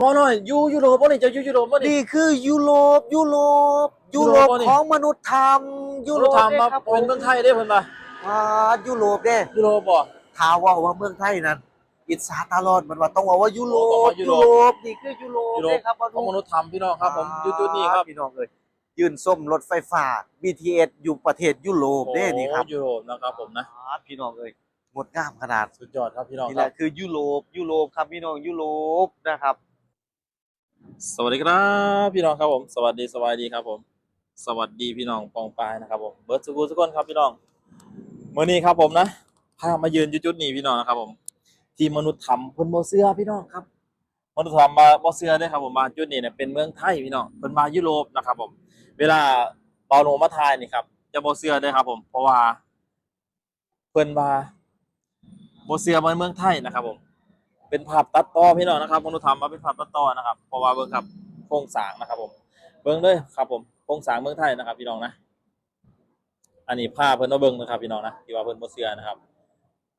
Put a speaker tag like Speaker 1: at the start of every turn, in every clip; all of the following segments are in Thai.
Speaker 1: พอหน่อยยูยุโรปบ่นี่เจ้ายูยุโรปบ่นี่
Speaker 2: นี่คือยุโรปยุโรปยุโรป
Speaker 1: ยุโรปวะนี่
Speaker 2: ของมนุษย์ธรรมยุ
Speaker 1: ยุ
Speaker 2: โร
Speaker 1: โร
Speaker 2: ป
Speaker 1: ปถามมา
Speaker 2: ด้ครับ
Speaker 1: เป็นเมืองไทยได้เพิ่นว่า
Speaker 2: อ่ายุโรปเด้
Speaker 1: ยุโรปบ่
Speaker 2: ท้าว่าว่าเมืองไทยนั้นอิสาตลอดมันว่าต้องว่าว่ายุโร
Speaker 1: ต้อง
Speaker 2: ป
Speaker 1: ว่ายุ
Speaker 2: ยุ
Speaker 1: โร
Speaker 2: โร
Speaker 1: ป
Speaker 2: ปนี่คือยุโรป
Speaker 1: ยุโรป
Speaker 2: เด้ครับ
Speaker 1: ของมนุษย์ธรรมพี่น้องครับ ผมอยู่จุดนี้ครับ
Speaker 2: พี่น้องเอ้ยยืนส้มรถไฟฟ้า BTS อยู่ประเทศยุโรปเด้นี่ครับ
Speaker 1: โอ้ยุโรปนะครับผมนะ
Speaker 2: อ่าพี่น้องเอ้ยงดงามขนาด
Speaker 1: สุดยอดครับพี่น้อง
Speaker 2: นี่
Speaker 1: ค
Speaker 2: แห
Speaker 1: รับ
Speaker 2: ละคือยุโรปยุโรปครับพี่น้องยุโรปนะครับ
Speaker 1: สวัสดีครับพี่น้องครับผม สวัสดีสวัสดีครับผม สวัสดีพี่น้องปองปายนะครับผมเบิร์ดสุกุลทุกคนครับพี่น้องเมื่อนี้ครับผมนะพามายืนยุจุดนี้พี่น้องนะครับผม ที่มนุษย์ธรรมเพิ่นบ่เสื้อพี่น้องครับมนุษย์ธรรมมาบ่เสื้อเด้อครับผมมาจุดนี้เนี่ยเป็นเมืองไทยพี่น้องเพิ่นมายุโรปนะครับผม เวลาเบาโนมาทายนี่ครับจะบ่เสื้อเด้อครับผม เพราะว่าเพิ่นว่าบ่เสื้อมาเมืองไทยนะครับผม เป็นภาพตัดต่อพี่น้องนะครับมนุษย์ธรรมมาเป็นภาพตัดต่อนะครับเพราะว่าเบิ่งครับโครงสร้างนะครับผมเบิ่งเลยครับผมโครงสร้างเมืองไทยนะครับ พี่น้องนะอันนี้ภาพเพิ่นมาเบิ่งนะครับพี่น้องนะที่ว่าเพิ่นบ่เชื่อนะครับ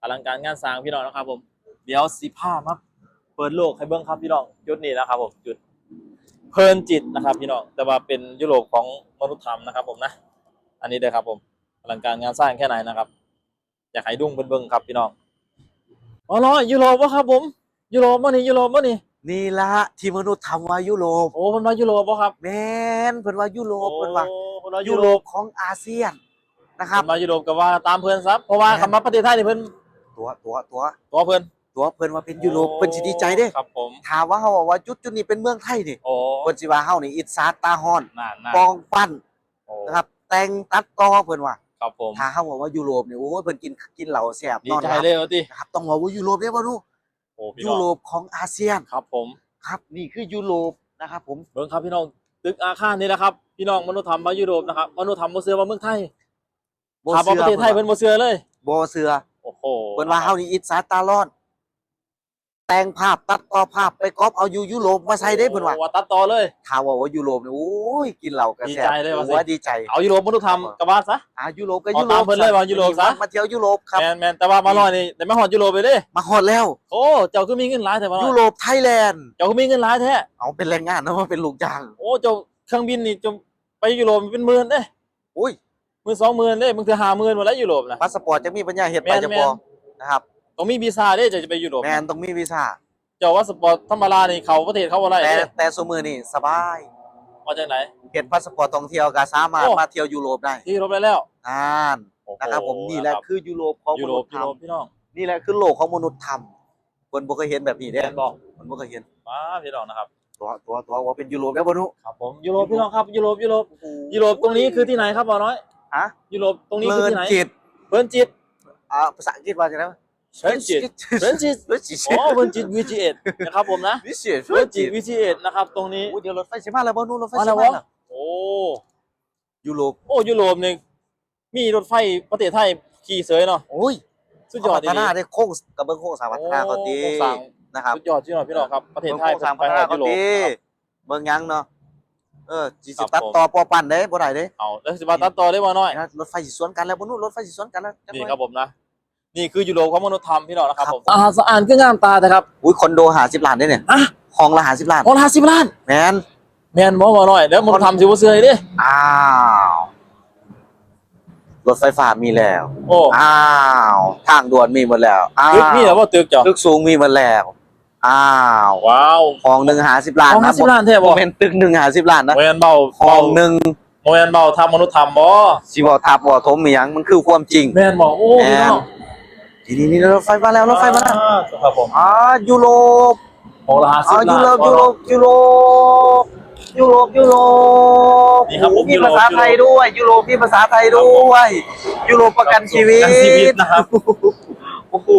Speaker 1: อลังการงานสร้างพี่น้องนะครับ ผมเดี๋ยวสิพามาเปิดโลกให้เบิ่งครับพี่น้องจุดนี้นะครับ ผมจุดเพลินจิตนะครับ พี่น้องแต่ว่าเป็นยุโรปของมนุษย์ธรรมนะครับ ผมนะอันนี้เด้อครับผมอลังการงานสร้างแค่ไหนนะครับ อยากให้ดุ้งเบิ่งเบิ่งครับพี่น้องอ๋อหรอยุโรปวะครับผม ยุโรปบ่นี่ยุโรปบ่นี่
Speaker 2: นี่ละที่มนุษย์ทำว่ายุโรป
Speaker 1: โอ้เพิ่นมายุโรปบ่ครับ
Speaker 2: แม่นเพิ่นว่ายุโรปเพิ่นว่า
Speaker 1: โอ้เพิ่นว่า
Speaker 2: ยุ
Speaker 1: ยุ
Speaker 2: โร
Speaker 1: โร
Speaker 2: ป
Speaker 1: ป
Speaker 2: ของอาเซียนนะครับ
Speaker 1: เพิ่นมายุโรปก็ว่าตามเพิ่นซับเพราะว่า
Speaker 2: แม่น
Speaker 1: คำว่าประเทศไทยนี่เพิ่น
Speaker 2: ตัวตัวตัว
Speaker 1: ตัวเพิ่น
Speaker 2: ตัวเพิ่นว่าเป็นยุโรปเพิ่นสิดีใจเด้
Speaker 1: ครับผม
Speaker 2: ถามว่าเฮาว่าจุดจุดนี้เป็นเมืองไทยนี่
Speaker 1: โอ้
Speaker 2: เพิ่นสิว่าเฮานี่อิสาตาฮอน
Speaker 1: น่าน่า
Speaker 2: ปองปั้น
Speaker 1: โอ้
Speaker 2: นะครับ แต่งตัดต่อเพิ่นว่า
Speaker 1: ครับผม
Speaker 2: ถ้าเฮาบอกว่ายุโรปนี่โอ้ยเพิ่นกินกินเหล้าแซ่บ
Speaker 1: ดี
Speaker 2: นอน
Speaker 1: ใจ
Speaker 2: หลับ
Speaker 1: เลยว่าติ
Speaker 2: นะครับต้องบอกว่ายุโรปเด้บ่รู้
Speaker 1: โอ้พี่
Speaker 2: ยุ
Speaker 1: น้อง
Speaker 2: โรปของอาเซียน
Speaker 1: ครับผม
Speaker 2: ครับนี่คือยุโรปนะครับผม
Speaker 1: เบิ่งครับพี่น้องตึกอาคารนี่แหละครับพี่น้องมนุษย์ธรรมมายุโรปนะครับมนุษย์ธรรมบ่เชื่อว่าเมืองไทย
Speaker 2: บ่
Speaker 1: ถามว่าประเทศไทยเพิ่นบ่เชื่อเลย
Speaker 2: บ่เชื่อ
Speaker 1: โอ้โห
Speaker 2: เพิ่นว่าเฮานี่อิสาตาลอน แต่งภาพตัดต่อภาพไปก๊อปเอาอยู่ยุโรปมาใส่ได้เพิ่นว่า
Speaker 1: โอ้ว่าตัดต่อเลย
Speaker 2: ถ้าว่าว่ายุโรปนี่โอ้ยกินเหล้าก็แซ่บ
Speaker 1: ดีใจเลยว่าสิ
Speaker 2: โอ้ดีใจ
Speaker 1: เอายุโรปมนุษย์ธรรมกลับบ้านซะ
Speaker 2: อ่ายุโรปก็
Speaker 1: เอา
Speaker 2: ยุโร
Speaker 1: ตาม
Speaker 2: ป
Speaker 1: เพิ่นเลยว่ายุโรปซะ
Speaker 2: มาเที่ยวยุโรปครับ
Speaker 1: แม่นแม่นแต่ว่ามาลอยนี่ได้มาฮอดยุโรปไปเด้
Speaker 2: มาฮอดแล้ว
Speaker 1: โอ้เจ้าคือมีเงินหลายแท้บ่น้อ
Speaker 2: ยุ
Speaker 1: ย
Speaker 2: โรปไทยแลนด์
Speaker 1: เจ้าคือมีเงินหลายแท้
Speaker 2: เอาเป็นแรงงานนะว่าเป็นลูกจ้าง
Speaker 1: โอ้เจ้าเครื่องบินนี่เจาไปยุโรปเป็นหมื่นเด้
Speaker 2: อุ้ย
Speaker 1: หมื่นสองหมื่นเด้มึงถือห้าหมื่นหมดแล้วยุโรปนะ
Speaker 2: พาสปอร์ตจะมีปัญญาเฮ็ด
Speaker 1: แม่
Speaker 2: ไป
Speaker 1: น
Speaker 2: จะ
Speaker 1: แม่
Speaker 2: พ
Speaker 1: น
Speaker 2: อนะครับ
Speaker 1: ต้องมีวีซ่าเด้จะจะไปยุโรป
Speaker 2: แมนต้องมีวีซ่า
Speaker 1: เจ้าว่าสปอร์ตธรรมดานี่เขาประเทศเขาอะไร
Speaker 2: แต่
Speaker 1: เด้
Speaker 2: แต่สมือนี่สบาย
Speaker 1: มาจากไหน
Speaker 2: เฮ็ดพาสปอร์ตท่องเที่ยวก็สามารถ
Speaker 1: โอ้
Speaker 2: มาเที่ยวยุโรปได้
Speaker 1: ที่ยุโรปได้แล้ว
Speaker 2: อ่าน
Speaker 1: โอ้โห
Speaker 2: นะครับผมนี่แหละ
Speaker 1: ครับ
Speaker 2: คือยุโรปของ
Speaker 1: ยุ
Speaker 2: ม
Speaker 1: โร
Speaker 2: นุ
Speaker 1: ป
Speaker 2: ษย์
Speaker 1: ยุ
Speaker 2: ธร
Speaker 1: โร
Speaker 2: ร
Speaker 1: ป
Speaker 2: ม
Speaker 1: พี่น้อง
Speaker 2: นี่แหละคือโลกของมนุษย์ธรรมคนบ่เคยเห็นแบบนี้เด้
Speaker 1: แม่นบอก
Speaker 2: คนบ่เคยเห็น
Speaker 1: มาพี่น้องนะครับ
Speaker 2: ตัวตัวตัวว่าเป็นยุโรปแล้วบ่รู้
Speaker 1: ครับผมยุโรปพี่น้องครับยุโรปยุโรปยุโรปตรงนี้คือที่ไหนครับบ่าวน้อย
Speaker 2: ฮะ
Speaker 1: ยุโรปตรงนี้
Speaker 2: เพ
Speaker 1: คือ
Speaker 2: ลิน
Speaker 1: ที่ไหน
Speaker 2: จิต
Speaker 1: เพิ่นจิต
Speaker 2: อ่าภาษาอังกฤษว่าจังได๋
Speaker 1: เพิ่นจิตเพิ่นจิต
Speaker 2: เพิ่นจิต
Speaker 1: อ๋อเพิ่นจิต VG8 นะครับผมนะ
Speaker 2: วิเศษ
Speaker 1: เพิ่นจิต VG8 นะครับตรงนี้
Speaker 2: โอ้เดี๋ยวรถไฟสิมาแล้วบ่นู้นรถไฟ
Speaker 1: มา
Speaker 2: สิ
Speaker 1: แล้ว
Speaker 2: มาวะแล้ว
Speaker 1: โอ้
Speaker 2: ยุโรป
Speaker 1: โอ้ยุโรปนี่มีรถไฟประเทศไทยขี่เสยเนาะ
Speaker 2: โอ้ย
Speaker 1: สุดยอด
Speaker 2: พัฒนาได้โค้งกับเบิ่งโค้งสร้างพัฒนาเขาดี
Speaker 1: โอ้โค้งสร้าง
Speaker 2: นะครับ
Speaker 1: สุดยอดจริงๆพี่น้องครับประเทศไทย
Speaker 2: เบิ่งโค้งสร้าง
Speaker 1: ไป
Speaker 2: พัฒ
Speaker 1: ฮ
Speaker 2: นา
Speaker 1: อด
Speaker 2: เขา
Speaker 1: ยุโรป
Speaker 2: ดี
Speaker 1: นะครับ
Speaker 2: เบิ่งยังเนาะเออสิ
Speaker 1: ครั
Speaker 2: สิ
Speaker 1: บ
Speaker 2: ตัด
Speaker 1: ผม
Speaker 2: ต่อปอปั่นเด้บ่ได้เด้
Speaker 1: เอาแล้วสิมาตัดต่อได้บ่น้อย
Speaker 2: นะรถไฟสิสวนกันแล้วบ่นู้นรถไฟสิสวนกันแล้วจักห
Speaker 1: นี่
Speaker 2: อย
Speaker 1: ครับผมนะ นี่คือยุโรปของมนุษยธรรมพี่น้องนะครับ
Speaker 2: ครับ
Speaker 1: ผมอาหารสะอาดก็งามตาแต่ครับ
Speaker 2: อุ้ยคอนโด50ล้านได้เนี่ย
Speaker 1: อะ
Speaker 2: ห้องละ50ล้าน
Speaker 1: โอ้ห้าสิบล้าน
Speaker 2: แม่น
Speaker 1: แม่นบ่บ่น้อยแล้วมนุษยธรรมสิบ่เชื่อเด้
Speaker 2: อ้าวรถไฟฟ้ามีแล้ว
Speaker 1: โอ้
Speaker 2: อ้าวทางด่วนมีหมดแล้วอ้าว
Speaker 1: ตึกนี่แหละว่าตึกจ้ะ
Speaker 2: ตึกสูงมีหมดแล้วอ้าว
Speaker 1: ว้าว
Speaker 2: ห้องหนึ่งหาสิบล้าน
Speaker 1: ห้อง
Speaker 2: นะ
Speaker 1: 50ล้านแท้บ่
Speaker 2: โมเป็นตึกหนึ่งหาสิบล้านนะ
Speaker 1: โมเมนเบา
Speaker 2: ห้
Speaker 1: เบา
Speaker 2: องหนึ่ง
Speaker 1: โมเมนเบาทำมนุษยธรรมบ่
Speaker 2: สิบอกทับบอกทมอหย่างมันคือความจริง
Speaker 1: แม่นบ่โอ้พี่น้อง
Speaker 2: ที นี้นี่รถไฟมาแล้วรถไฟมาแล้ว
Speaker 1: อ่ครับผม
Speaker 2: อ๋อยุโรป
Speaker 1: ของละห้าสิ
Speaker 2: อ๋
Speaker 1: บ
Speaker 2: อยุ
Speaker 1: ล้าน
Speaker 2: โรปยุโรปยุโรปยุโรปยุโรป
Speaker 1: นี่ครับผม
Speaker 2: มี
Speaker 1: ยุโรป
Speaker 2: ภาษาไทยด้วย ยุโรปมีภาษาไทยด้วย ยุโรปประกันชีวิต
Speaker 1: ประกันชีวิตนะครับ
Speaker 2: โอ้โห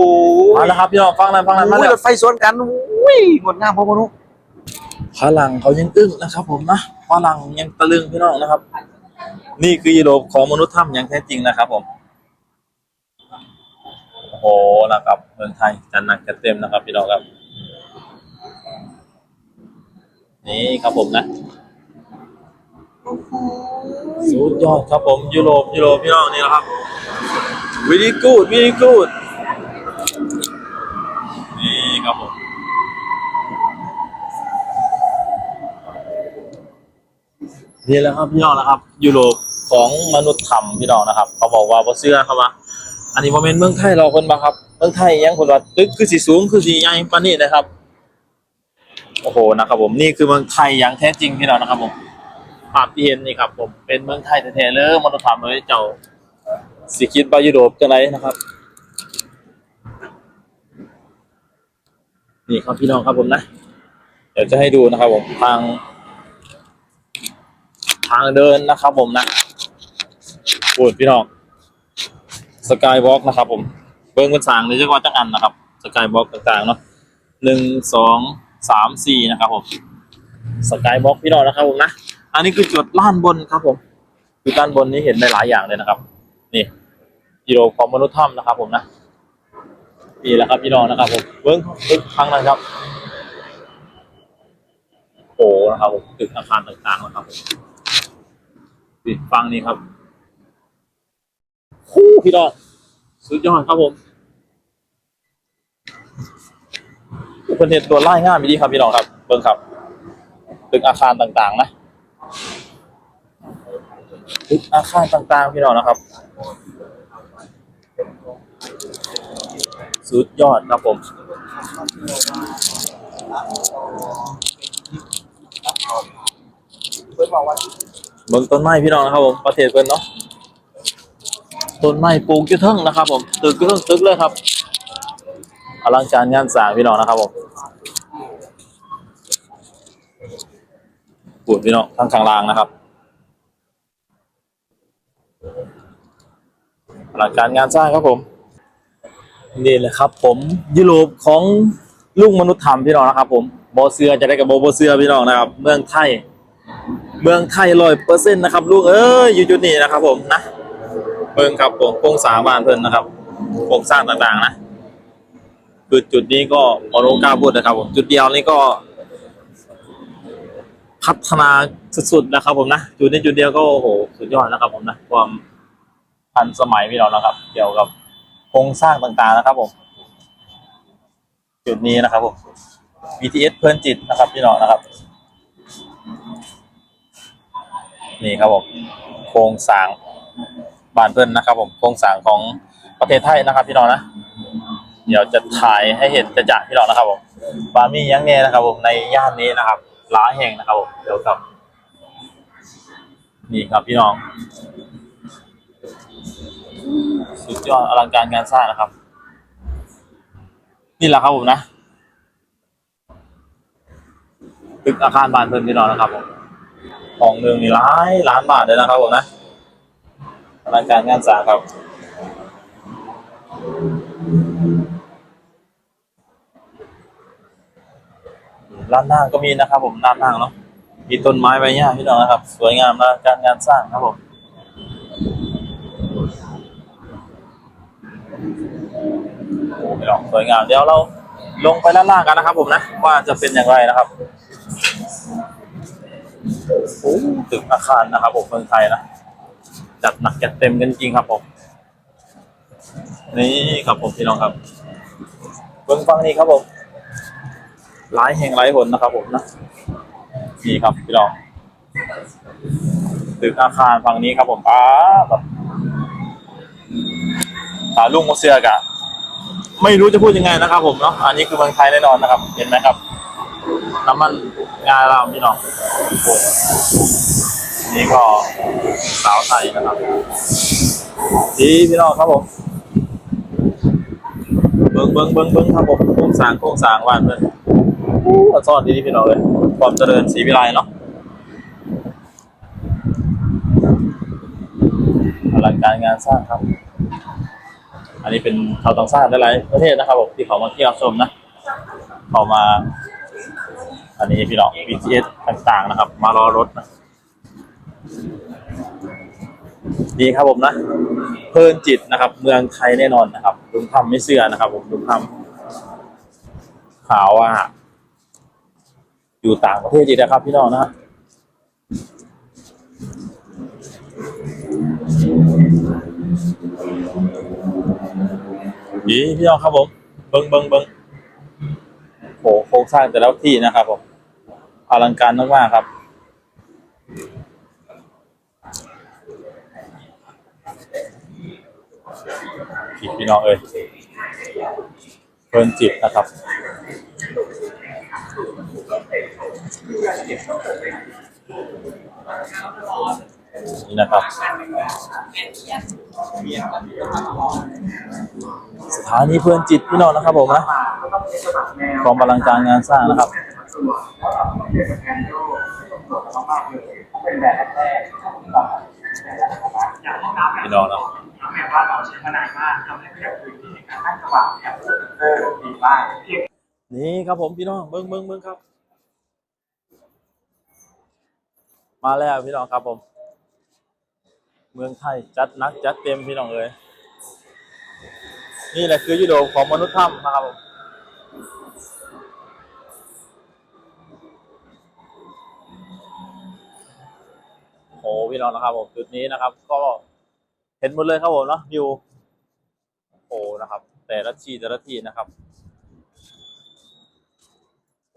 Speaker 1: มาแล้วครับพี่น้องฟังนั้นฟังนั้นมา
Speaker 2: อุ้ย
Speaker 1: แล้ว
Speaker 2: รถไฟสวนกันอุ้ยงดงามพ่อมนุษย์
Speaker 1: พลังเขายังอึ้งนะครับผมนะพลังยังตะลึงพี่น้องนะครับ นี่คือยุโรปของมนุษย์ถ้ำอย่างแท้จริงนะครับผม โหนะครับเมืองไทยจะหนักจะเต็มนะครับพี่น้องครับ นี่ครับผมนะสุดยอดครับผมยุโรปยุโรปพี่น้องนี่นะครับวิลลิกูดวิลลิกูดนี่ครับผมนี่แหละครับพี่น้องนะครับ ยุโรปของมนุษย์ธรรมพี่น้องนะครับ เขาบอกว่าพอเสื้อเข้ามา อันนี้บ่แม่นเมืองไทยเราเพิ่นบ่ครับ เมืองไทยยังเพิ่นว่าตึกคือสิสูงคือสิใหญ่ปานนี้นะครับ โอ้โหนะครับ ผมนี่คือเมืองไทยอย่างแท้จริงพี่น้องนะครับ ผมภาพที่เห็นนี่ครับ ผมเป็นเมืองไทยแท้ๆเลยมนุษย์ธรรมเลยเจ้าสิคิดว่ายุโรปจังไดนะครับ นี่ครับพี่น้องครับผมนะ เดี๋ยวจะให้ดูนะครับ ผมทาง ทางเดินนะครับ ผมนะปูดพี่น้อง สกายวอล์กนะครับ ผม เบิ้งเป็นสางในจังหวัดจักอันนะครับ สกายวอล์กต่างๆเนาะหนึ่งสองสามสี่นะครับผมสกายวอล์กพี่น้องนะครับผมนะ อันนี้คือจุดล้านบนครับผมคือด้านบนนี้เห็นได้หลายอย่างเลยนะครับ นี่กิโลของมนุษย์ถ้ำนะครับ ผมนะนี่แหละครับพี่น้องนะครับ ผมเบิ้งตึกครั้งนะครับโอ้นะครับผมตึกอาคารต่างๆนะครับผมฟังนี่ครับ คู่พี่ดอกสุดยอดครับผมเป็นเหตุตัวไล่ง่ายมีดีครับพี่น้องครับ เบิ่งครับตึกอาคารต่างๆ นะตึกอาคารต่างๆ พี่น้องนะครับ สุดยอดครับผมเบิ่งต้นไม้พี่น้องนะครับผมประเทศเพิ่นเนาะ ต้นไม้ปลูกอยู่เทิงนะครับ ผมตึกอยู่เทิงตึกเลยครับอลังการงานสร้างพี่น้องนะครับผมปวดพี่น้องทางข้างล่างนะครับอลังการงานสร้างครับผม นี่แหละครับ ผมยุโรปของลุงมนุษย์ธรรมพี่น้องนะครับ ผมโบเสือจะได้กับโบโบเสือพี่น้องนะครับ เมืองไทย เมืองไทยร้อยเปอร์เซ็นต์นะครับ ลูกเอ้ยอยู่จุดนี้นะครับ ผมนะ เบิ่งครับผมโครงสร้างบ้านเพิ่นนะครับโครงสร้างต่างๆนะคือจุดนี้ก็มโนกล้าพูดนะครับผมจุดเดียวนี้ก็ พัฒนาสุดๆนะครับ ผมนะจุดนี้จุดเดียวก็โอ้โหสุดยอดนะครับ ผมนะความทันสมัยพี่น้องนะครับ เกี่ยวกับโครงสร้างต่างๆนะครับ ผม จุดนี้นะครับผม BTS เพลินจิตนะครับ พี่น้องนะครับ นี่ครับผมโครงสร้าง บ้านเพิ่นนะครับ ผมโครงสร้างของประเทศไทยนะครับ พี่น้องนะเดี๋ยวจะถ่ายให้เห็นจะจะพี่น้องนะครับผมบามียังแน่นะครับ ผมในย่านนี้นะครับหลายแห่งนะครับผมเดี๋ยวครับ นี่ครับพี่น้อง สุดยอดอลังการงานสร้างนะครับ นี่แหละครับผมนะตึกอาคารบ้านเพิ่นพี่น้องนะครับผมของหนึ่งนี่หลายล้านบาทเลยนะครับผมนะ รายการงานสร้างครับ ร้านนั่งก็มีนะครับ ผมร้านนั่งเนาะมีต้นไม้ใบหญ้าพี่น้องนะครับ สวยงามนะการงานสร้างครับผมโอ้พี่น้องสวยงาม เดี๋ยวเราลงไปด้านล่างกันนะครับ ผมนะว่าจะเป็นอย่างไรนะครับโอ้ตึกอาคารนะครับผมเมืองไทยนะ จัดหนักจัดเต็มกันจริงครับผม นี่ครับผมพี่น้องครับเบื้องฟังนี้ครับผมหลายแห่งหลายหนนะครับ ผมนะนี่ครับพี่น้องตึกอาคารฝั่งนี้ครับผมป้าแบบตาลุงโมเซียกะไม่รู้จะพูดยังไงนะครับ ผมเนาะอันนี้คือเมืองไทยแน่นอนนะครับ เห็นไหมครับ น้ำมันงาเราพี่น้อง นี่ก็สาวไทยนะครับดีพี่น้องครับผมเบิ้งเบิ้งเบิ้งเบิ้งครับผมโครงสร้างโครงสร้างบ้านเพื่อนอู้อันซ่อนดีพี่น้องเลยความเจริญศรีวิไลเนาะอลังการงานสร้างครับ อันนี้เป็นชาวต่างชาติหลายประเทศนะครับผมที่เขามาเที่ยวชมนะเขามา อันนี้พี่น้อง BTS ต่างๆนะครับ มารอรถนะ ดีครับผมนะ เพลินจิตนะครับ เมืองไทยแน่นอนนะครับลุงทำไม่เชื่อนะครับ ผมลุงทำข่าวว่า อยู่ต่างประเทศอีกนะครับ พี่น้องนะฮะดีพี่น้องครับผม เบิ้งเบิ้งเบิ้งโหโครงสร้างแต่ละที่นะครับผมอลังการมากๆครับ อีกพี่น้องเอ้ยเพลินจิตนะครับนี่นะครับสถานีเพลินจิตพี่น้องนะครับผมนะความอลังการงานสร้างนะครับพี่น้องนะ
Speaker 3: ว่าเราใช้มานานมากทำให้ขยับพื้นที่ในการตั้งจังหวะเนี่ยเออดีมาก
Speaker 1: นี่ครับผมพี่น้องเบิ้งเบิ้งเบิ้งครับ มาแล้วพี่น้องครับผม เมืองไทยจัดนักจัดเต็มพี่น้องเลยนี่แหละคือยุโดของมนุษย์ถ้ำนะครับผมโอ้พี่น้องนะครับผมจุดนี้นะครับ ก็ เห็นหมดเลยครับผมเนาะวิวโอ้นะครับ แต่ละทีแต่ละทีนะครับ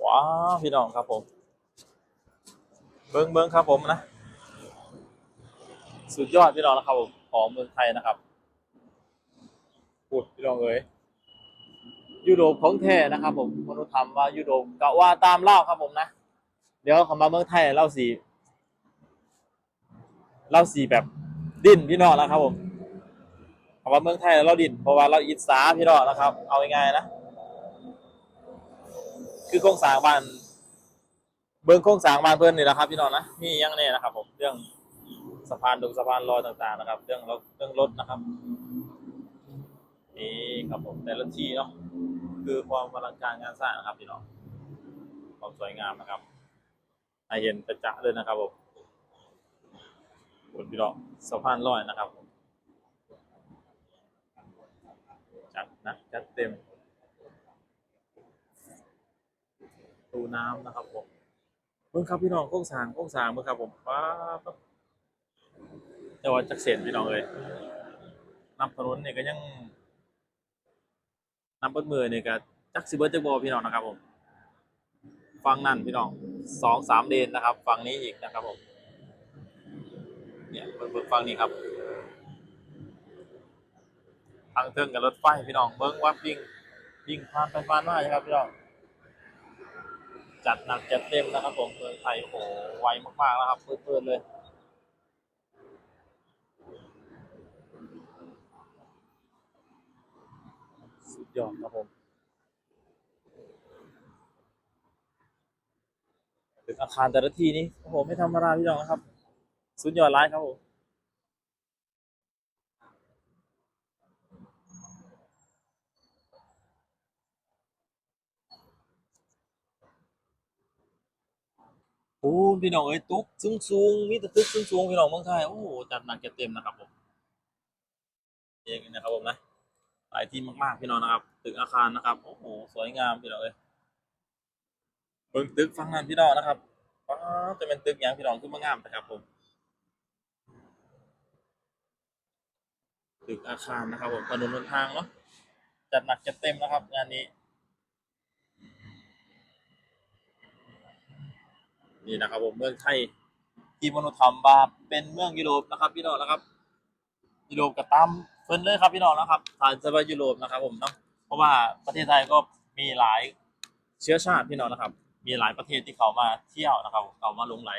Speaker 1: ว้าวพี่น้องครับผม เบิ้งเบิ้งครับผมนะ สุดยอดพี่น้องนะครับผมของเมืองไทยนะครับพูดพี่น้องเอ๋ยยุโรปของแท้นะครับ ผมมนุษย์ทำว่ายุโรปกะว่าตามเล่าครับผมนะ เดี๋ยวเขามาเมืองไทยเล่าสีเล่าสีแบบ ดินพี่น้องนะครับผมเขามาเมืองไทยเราดินเพราะว่าเราอิจฉาพี่น้องนะครับ เอาง่ายๆนะ คือโครงสร้างบ้านเบื้องโครงสร้างบ้านเพื่อนนี่แหละครับ พี่น้องนะมีอยังแน่นะครับ ผมเรื่องสะพานดงสะพานลอยต่างๆ นะครับ เรื่องรถเรื่องรถนะครับนี่ครับผมแต่ละที่เนาะคือความอลังการงานสร้างนะครับพี่น้องความสวยงามนะครับให้เห็นประจักษ์เลยนะครับผม บนพี่น้องสะพานลอยนะครับจัดนักจัดเต็มตูน้ำนะครับผมเบิ่งครับพี่น้องโค้งสางโค้งสางเบิ่งครับผมป้าบแต่ว่าจักเสียนพี่น้องเลยนับถนนเนี่ยก็ยังนับเบิดมือเนี่ยก็จักสิเบิดจักบอพี่น้องนะครับผมฟังนั่นพี่น้องสองสามเลนนะครับ ฝั่งนี้อีกนะครับผม เนี่ยเบิ่งเบิ่งฝั่งนี้ครับทางเทิงกับรถไฟพี่น้องเบิ่งว่าวิ่งวิ่งผ่านไปผ่านมาใช่ครับพี่น้องจัดหนักจัดเต็มนะครับผมเมืองไทยโอ้โหไวมากๆแล้วครับเพื่อนๆเลยสุดยอดครับผมตึกอาคารแต่ละที่นี้โอ้โหไม่ธรรมดาพี่น้องนะครับ สุดยอดร้ายครับผมโอ้พี่น้องเอ้ยตึกสูงสูงๆมีแต่ตึกสูงสูงๆพี่น้องเมืองไทยโอ้โหจัดหนักจัดเต็มนะครับผมเองนะครับผมนะหลายที่มากๆพี่น้องนะครับ ตึกอาคารนะครับโอ้โหสวยงามพี่น้องเอ้ยเบิ่งตึกฟังนั้นพี่น้องนะครับว้าจะเป็นตึกอย่างพี่น้องขึ้นมางามนะครับผม ตึกอาคารนะครับผมถนนบนทางเนาะจัดหนักจัดเต็มนะครับ งานนี้ นี่นะครับผมเมืองไทยที่มนุษย์ทำบาเป็นเมืองยุโรปนะครับ พี่น้องนะครับ ยุโรปกับตามเพิ่นเลยครับพี่น้องนะครับทานสบายยุโรปนะครับ ผมเนาะเพราะว่าประเทศไทยก็มีหลายเชื้อชาติพี่น้องนะครับ มีหลายประเทศที่เขามาเที่ยวนะครับเขามาลงไหล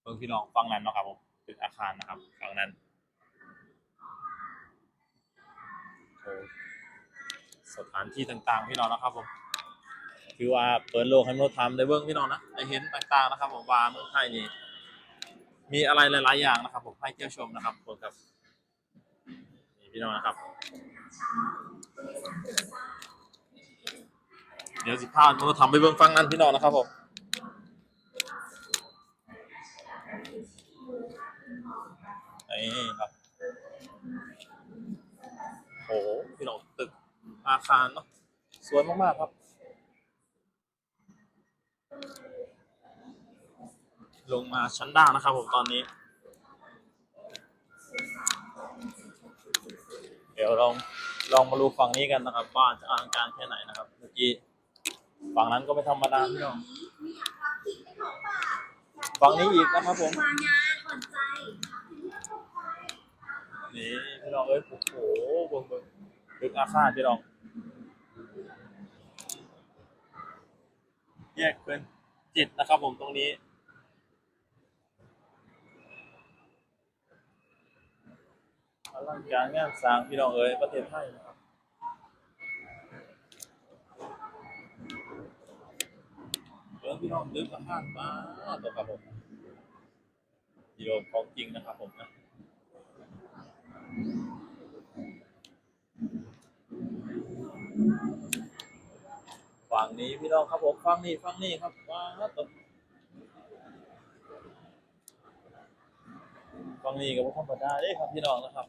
Speaker 1: เพิ่งพี่น้องฟังนั้นนะครับผมตึกอาคารนะครับฟังนั้นโอ้ สถานที่ต่างๆพี่น้องนะครับผมถือว่าเปิดโลกให้มนุษย์ทำได้เบิ่งพี่น้องนะได้เห็นต่างๆนะครับ ผมว่าเมืองไทยนี่มีอะไรหลาย ๆ อย่างนะครับ ผมให้เที่ยวชมนะครับผมครับนี่พี่น้องนะครับ เดี๋ยวสิพาเราทำไปเบื้องฟังนั้นพี่น้องนะครับผมนี่ครับ หพี่น้องตึกอาคารเนาะสวยมากๆครับ ลงมาชั้นล่างนะครับผมตอนนี้ เดี๋ยวลองลองมาดูฝั่งนี้กันนะครับว่าจะอลังการแค่ไหนนะครับ เมื่อกี้ฝั่งนั้นก็ไม่ธรรมดาพี่น้องฝั่งนี้อีกนะครับผม
Speaker 4: มางา นี่
Speaker 1: พี่น้องเอ้ยโอ้โหเบิ่งเบิ่งตึกอาคารพี่น้องแยกเป็นจิตนะครับผมตรงนี้อลังการงานสร้างพี่น้องเอ๋ยประเทศไทยนะครับเออพี่น้องลึกอาหารมาตัวครับผมกิโลของจริงนะครับผมนะ ฝั่งนี้พี่น้องครับผมฝั่งนี้ฝั่งนี้ครับว้าวตัวฝั่งนี้ก็บ่ธรรมดาเด้ครับพี่น้องนะครับ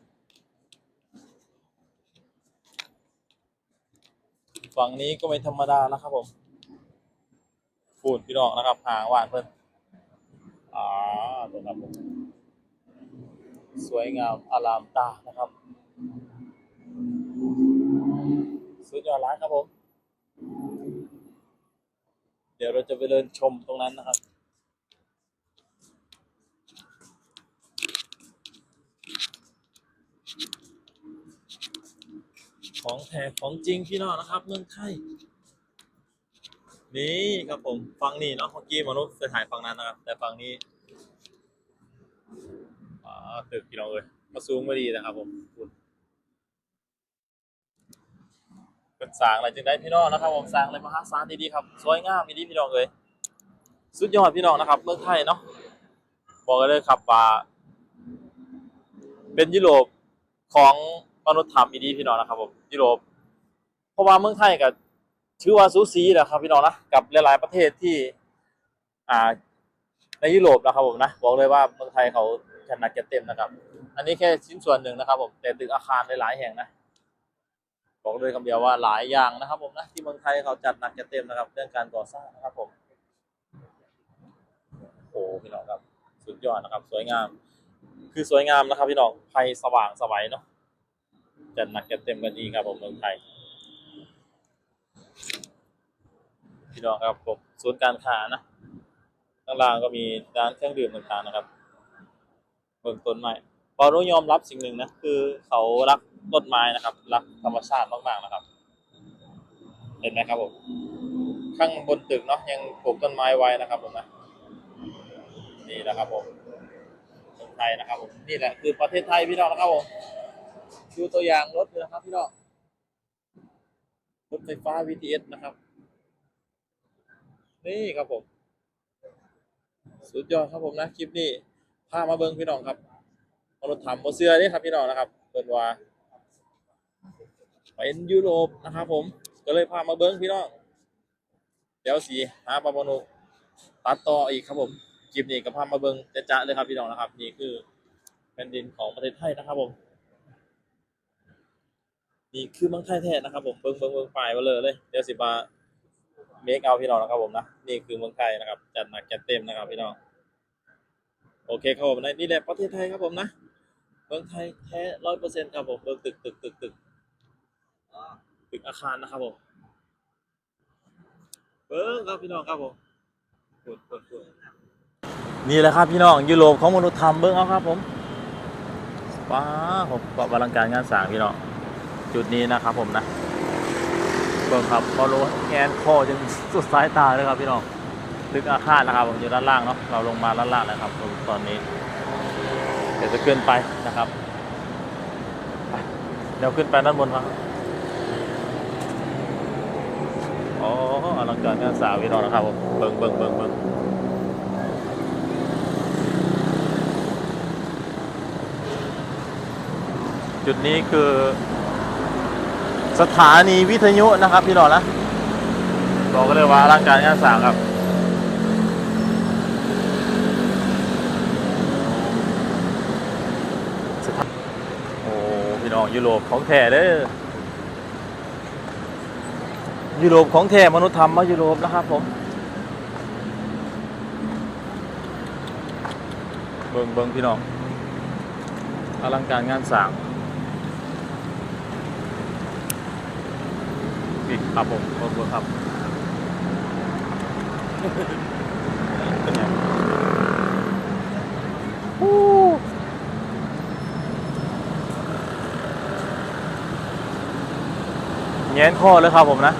Speaker 1: ฝั่งนี้ก็ไม่ธรรมดาแล้วครับผมพูดพี่น้องนะครับหางหวานเพิ่นอ่าตัวครับผม สวยงามอลามตานะครับ สุดยอดร้านครับผม เดี๋ยวเราจะไปเดินชมตรงนั้นนะครับของแท้ของจริงพี่น้องนะครับ เมืองไทยนี่ครับผมฟังนี่เนาะเมื่อกี้มนุษย์ไปถ่ายฝั่งนั้นนะครับ แต่ฝั่งนี้ ตึกพี่น้องเลยมาซูมมาดีนะครับ ผมคุณเป็นสางอะไรจึงได้พี่น้องนะครับ ผมสร้างอะไรมหาศาลดีๆครับสวยงามดีพี่น้องเลยสุดยอดพี่น้องนะครับเมืองไทยเนาะบอกเลยครับว่าเป็นยุโรปของมนุษย์ธรรมอีดีพี่น้องนะครับ ผมยุโรปเพราะว่าเมืองไทยกับถือว่าสูสีแหละครับพี่น้องนะกับหลายๆประเทศที่ อ่าในยุโรปนะครับผมนะบอกเลยว่าเมืองไทยเขา จัดหนักจัดเต็มนะครับ อันนี้แค่ชิ้นส่วนหนึ่งนะครับผมแต่ตึกอาคารหลายๆแห่งนะบอกเลยคำเดียวว่าหลายอย่างนะครับ ผมนะที่เมืองไทยเขาจัดหนักจัดเต็มนะครับ เรื่องการก่อสร้างนะครับ ผมโอ้พี่น้องครับสุดยอดนะครับ สวยงาม คือสวยงามนะครับ พี่น้องไฟสว่างสวัยเนาะจัดหนักจัดเต็มกันดีครับ ผมเมืองไทย พี่น้องครับผมศูนย์การค้านะข้างล่างก็มีร้านเครื่องดื่มต่างๆนะครับ เบื้องต้นไม้ปอรุยอมรับสิ่งหนึ่งนะคือเขารักต้นไม้นะครับ รักธรรมชาติมากๆนะครับ เห็นไหมครับผมข้างบนตึกเนาะยังปลูกต้นไม้ไว้นะครับผมนะนี่นะครับผมเมืองไทยนะครับผมนี่แหละคือประเทศไทยพี่น้องนะครับผมดูตัวอย่างรถเลยนะครับพี่น้องรถไฟฟ้า VTS นะครับ นี่ครับผม สุดยอดครับผมนะคลิปนี้ พามาเบิ้งพี่น้องครับมนุษย์ธรรมโมเสือนี่ครับพี่น้องนะครับเปิดว่าเป็นยุโรปนะครับผมก็เลยพามาเบิ้งพี่น้องเดี๋ยวสีหาปลาโมนุตัดต่ออีกครับผมคลิปนี้ก็พามาเบิ้งจะจะเลยครับพี่น้องนะครับ นี่คือแผ่นดินของประเทศไทยนะครับผมนี่คือเมืองไทยแท้นะครับผมเบิ้งเบิ้งเบิ้งปลายมาเลยเลยเดี๋ยวสิบาเมคเอาพี่น้องนะครับผมนะนี่คือเมืองไทยนะครับ จัดหนักจัดเต็มนะครับพี่น้อง โอเคครับผมนี่แหละประเทศไทยครับผมนะเมืองไทยแท้ร้อยเปอร์เซ็นต์ครับผมเมืองตึกตึกตึกตึกตึกอาคารนะครับผมเบิ้งครับพี่น้องครับผมปวดปวดปวดนี่แหละครับพี่น้องยุโรปของมนุษย์ธรรมเบิ้งเอาครับผมว้าผมก็อลังการงานสร้างพี่น้องจุดนี้นะครับผมนะเบิ่งครับพอโลแงนคอจนสุดสายตาเลยครับพี่น้อง ตึกอาคารนะครับผมอยู่ด้านล่างเนาะเราลงมาด้านล่างแล้วครับตอนนี้ เดี๋ยวจะขึ้นไปนะครับเดี๋ยวขึ้นไปด้านบนครับอ๋ออลังการงานสาวพี่น้องนะครับผมเบิ่งเบิ่งเบิ่งเบิ่งจุดนี้คือ สถานีวิทยุนะครับพี่น้องนะบอกกันเลยว่าร่างการงานสางครับสถาโอ้พี่น้อง ยุโรปของแท้เด้อยุโรปของแท้มนุษย์ทำมมายุโรปนะครับผมเบิงเบิงพี่น้องอลังการงานสร้างอีกครับผมขอบคุณครับ เป็นไงฮู้ แง้นข้อเลยครับผมนะ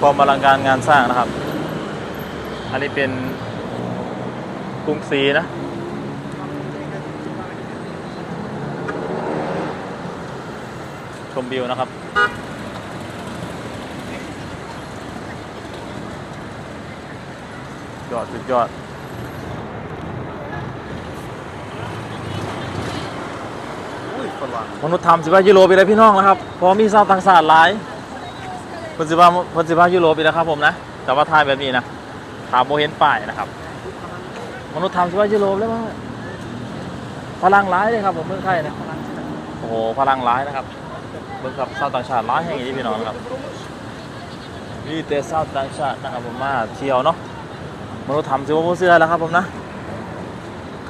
Speaker 1: ความอลังการงานสร้างนะครับ อันนี้เป็นกรุงศรีนะชมวิวนะครับ ยอดสุดยอด
Speaker 2: อุ้ย ฝรั่ง
Speaker 1: มนุษย์ทำสิบห้ายูโรไปเลยพี่น้องนะครับเพราะมีชาวต่างชาติหลายเพิ่นสิบห้าเพิ่นสิบห้ายูโรไปแล้วครับผมนะแต่ว่าทายแบบนี้นะถามโมเห็นป้ายนะครับ มนุษย์ทำสิบห้ายูโรเลยว่าพลังร้ายเลยครับผมเมืองไทยนะโอ้โหพลังร้ายนะครับเบิ่งครับชาวต่างชาติร้ายแห่งนี้พี่น้องครับมีแต่ชาวต่างชาตินะครับผมมาเที่ยวเนาะมนุษย์ทำสิบ้าเสื้อแล้วครับผมนะ